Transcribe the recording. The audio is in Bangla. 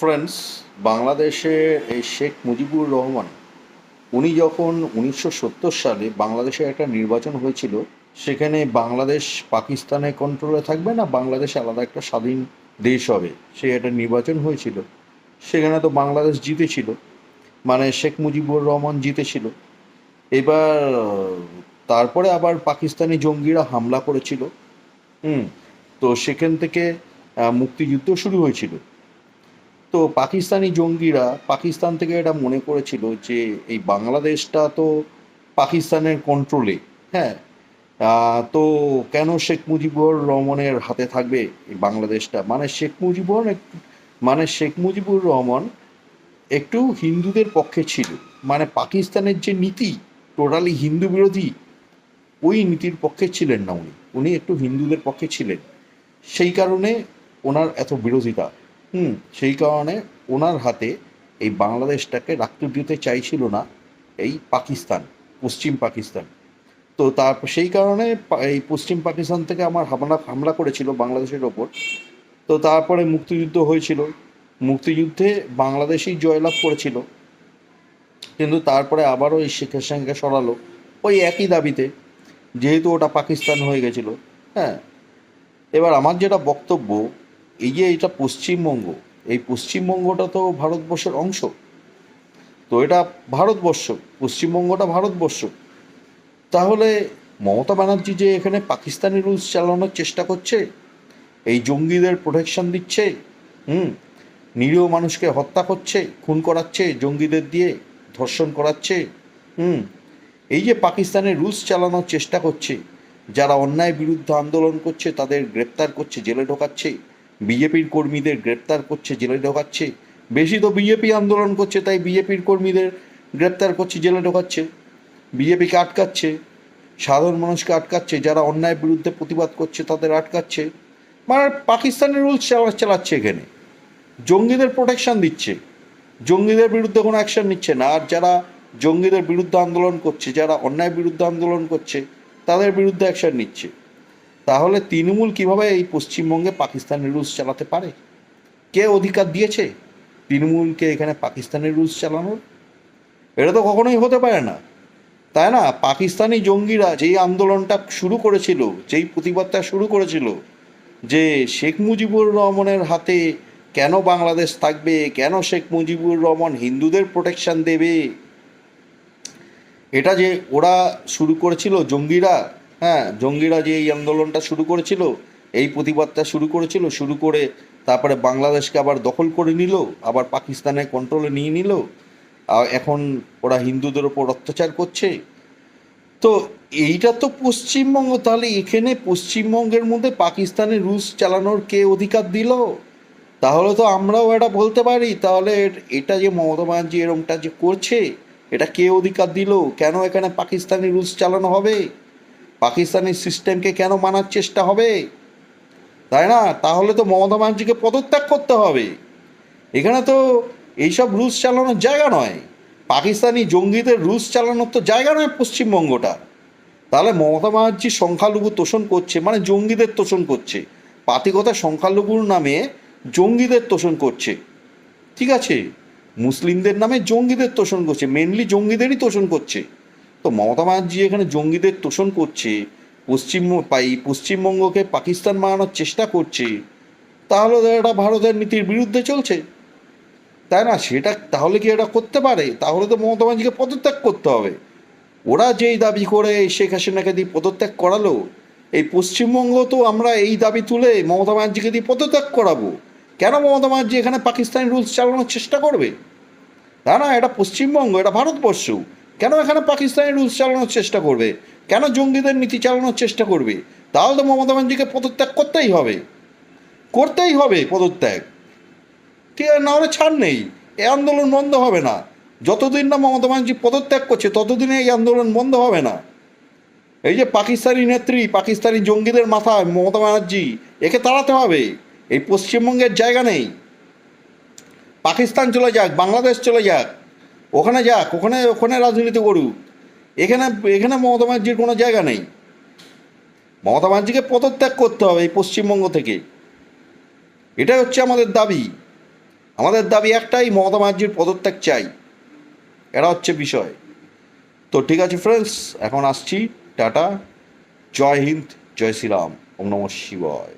ফ্রেন্ডস বাংলাদেশে এই শেখ মুজিবুর রহমান, উনি যখন উনিশশো সত্তর সালে বাংলাদেশে একটা নির্বাচন হয়েছিল, সেখানে বাংলাদেশ পাকিস্তানের কন্ট্রোলে থাকবে না, বাংলাদেশ আলাদা একটা স্বাধীন দেশ হবে সে একটা নির্বাচন হয়েছিল। সেখানে তো বাংলাদেশ জিতেছিল মানে শেখ মুজিবুর রহমান জিতেছিল। এবার তারপরে আবার পাকিস্তানি জঙ্গিরা হামলা করেছিল, হুম, তো সেখান থেকে মুক্তিযুদ্ধ শুরু হয়েছিল। তো পাকিস্তানি জঙ্গিরা পাকিস্তান থেকে এটা মনে করেছিল যে এই বাংলাদেশটা তো পাকিস্তানের কন্ট্রোলে হ্যাঁ? তো কেন শেখ মুজিবুর রহমানের হাতে থাকবে এই বাংলাদেশটা? মানে শেখ মুজিবুর মানে শেখ মুজিবুর রহমান একটু হিন্দুদের পক্ষে ছিল। মানে পাকিস্তানের যে নীতি টোটালি হিন্দু বিরোধী, ওই নীতির পক্ষে ছিলেন না উনি। উনি একটু হিন্দুদের পক্ষে ছিলেন। সেই কারণে ওনার এত বিরোধিতা। হুম, সেই কারণে ওনার হাতে এই বাংলাদেশটাকে রাখতে দিতে চাইছিল না এই পাকিস্তান, পশ্চিম পাকিস্তান। তো তারপর সেই কারণে এই পশ্চিম পাকিস্তান থেকে আমার হামলা হামলা করেছিল বাংলাদেশের ওপর। তো তারপরে মুক্তিযুদ্ধ হয়েছিল। মুক্তিযুদ্ধে বাংলাদেশই জয়লাভ করেছিল। কিন্তু তারপরে আবারও এই শেখের সঙ্গে সরালো ওই একই দাবিতে, যেহেতু ওটা পাকিস্তান হয়ে গেছিল। হ্যাঁ এবার আমার যেটা বক্তব্য এই যে এটা পশ্চিমবঙ্গ, এই পশ্চিমবঙ্গটা তো ভারতবর্ষের অংশ। তো এটা ভারতবর্ষ, পশ্চিমবঙ্গটা ভারতবর্ষ। তাহলে মমতা ব্যানার্জি যে এখানে পাকিস্তানি রুলস চালানোর চেষ্টা করছে, এই জঙ্গিদের প্রোটেকশন দিচ্ছে, হুম, নিরীহ মানুষকে হত্যা করছে, খুন করাচ্ছে, জঙ্গিদের দিয়ে ধর্ষণ করাচ্ছে, হুম, এই যে পাকিস্তানের রুলস চালানোর চেষ্টা করছে, যারা অন্যায় বিরুদ্ধে আন্দোলন করছে, তাদের গ্রেপ্তার করছে, জেলে ঢোকাচ্ছে বিজেপির কর্মীদের গ্রেপ্তার করছে, জেলে ঢোকাচ্ছে। বেশি তো বিজেপি আন্দোলন করছে, তাই বিজেপির কর্মীদের গ্রেপ্তার করছে, জেলে ঢোকাচ্ছে। বিজেপিকে আটকাচ্ছে, সাধারণ মানুষকে আটকাচ্ছে, যারা অন্যায়ের বিরুদ্ধে প্রতিবাদ করছে তাদের আটকাচ্ছে। মানে পাকিস্তানের রুলস চালা চালাচ্ছে এখানে। জঙ্গিদের প্রোটেকশন দিচ্ছে। জঙ্গিদের বিরুদ্ধে কোনো অ্যাকশন নিচ্ছে না। আর যারা জঙ্গিদের বিরুদ্ধে আন্দোলন করছে, যারা অন্যায় বিরুদ্ধে আন্দোলন করছে, তাদের বিরুদ্ধে অ্যাকশন নিচ্ছে। তাহলে তৃণমূল কীভাবে এই পশ্চিমবঙ্গে পাকিস্তানের রুলস চালাতে পারে? কে অধিকার দিয়েছে তৃণমূলকে এখানে পাকিস্তানের রুলস চালানোর? এটা তো কখনোই হতে পারে না। তাই না? পাকিস্তানি জঙ্গিরা যেই আন্দোলনটা শুরু করেছিল, যেই প্রতিবাদটা শুরু করেছিল, যে শেখ মুজিবুর রহমানের হাতে কেন বাংলাদেশ থাকবে, কেন শেখ মুজিবুর রহমান হিন্দুদের প্রোটেকশন দেবে, এটা যে ওরা শুরু করেছিল জঙ্গিরা হ্যাঁ জঙ্গিরা যে এই আন্দোলনটা শুরু করেছিল, এই প্রতিবাদটা শুরু করেছিল, শুরু করে তারপরে বাংলাদেশকে আবার দখল করে নিল, আবার পাকিস্তানের কন্ট্রোলে নিয়ে নিল, আর এখন ওরা হিন্দুদের ওপর অত্যাচার করছে। তো এইটা তো পশ্চিমবঙ্গ, তাহলে এখানে পশ্চিমবঙ্গের মধ্যে পাকিস্তানের রুলস চালানোর কে অধিকার দিল? তাহলে তো আমরাও এটা বলতে পারি, তাহলে এটা যে মমতা ব্যানার্জি এরমটা যে করছে, এটা কে অধিকার দিল? কেন এখানে পাকিস্তানি রুলস চালানো হবে? পাকিস্তানি সিস্টেমকে কেন মানার চেষ্টা হবে? তাই না? তাহলে তো মমতা ব্যানার্জিকে পদত্যাগ করতে হবে। এখানে তো এইসব রুলস চালানোর জায়গা নয়। পাকিস্তানি জঙ্গিদের রুলস চালানোর তো জায়গা নয় পশ্চিমবঙ্গটা। তাহলে মমতা ব্যানার্জি সংখ্যালঘু তোষণ করছে মানে জঙ্গিদের তোষণ করছে। পাতিকতা সংখ্যালঘুর নামে জঙ্গিদের তোষণ করছে। ঠিক আছে? মুসলিমদের নামে জঙ্গিদের তোষণ করছে। মেনলি জঙ্গিদেরই তোষণ করছে। তো মমতা ব্যানার্জি এখানে জঙ্গিদের তোষণ করছে, পশ্চিম পাই পশ্চিমবঙ্গকে পাকিস্তান বানানোর চেষ্টা করছে, তাহলে এটা ভারতের নীতির বিরুদ্ধে চলছে। তাই না? সেটা তাহলে কি এটা করতে পারে? তাহলে তো মমতা ব্যানার্জিকে পদত্যাগ করতে হবে। ওরা যেই দাবি করে শেখ হাসিনাকে দিয়ে পদত্যাগ করালো, এই পশ্চিমবঙ্গ তো আমরা এই দাবি তুলে মমতা ব্যানার্জিকে দিয়ে পদত্যাগ করাবো। কেন মমতা ব্যানার্জি এখানে পাকিস্তানি রুলস চালানোর চেষ্টা করবে? তা না? এটা পশ্চিমবঙ্গ, এটা ভারতবর্ষ। কেন এখানে পাকিস্তানি রুলস চালানোর চেষ্টা করবে? কেন জঙ্গিদের নীতি চালানোর চেষ্টা করবে? তাহলে তো মমতা ব্যানার্জিকে পদত্যাগ করতেই হবে। করতেই হবে পদত্যাগ। ঠিক আছে নাহলে ছাড় নেই। এ আন্দোলন বন্ধ হবে না। যতদিন না মমতা ব্যানার্জি পদত্যাগ করছে, ততদিনে এই আন্দোলন বন্ধ হবে না। এই যে পাকিস্তানি নেত্রী, পাকিস্তানি জঙ্গিদের মাথায় মমতা ব্যানার্জি, একে তাড়াতে হবে। এই পশ্চিমবঙ্গের জায়গা নেই। পাকিস্তান চলে যাক, বাংলাদেশ চলে যাক। ওখানে যাক, ওখানে ওখানে রাজনীতি করুক। এখানে এখানে মমতা ব্যানার্জির কোনো জায়গা নেই। মমতা ব্যানার্জিকে পদত্যাগ করতে হবে এই পশ্চিমবঙ্গ থেকে। এটাই হচ্ছে আমাদের দাবি। আমাদের দাবি একটাই, মমতা ব্যানার্জির পদত্যাগ চাই। এটা হচ্ছে বিষয়। তো ঠিক আছে ফ্রেন্ডস এখন আসছি। টাটা। জয় হিন্দ, জয় শ্রীরাম। ওম নম শিবায়।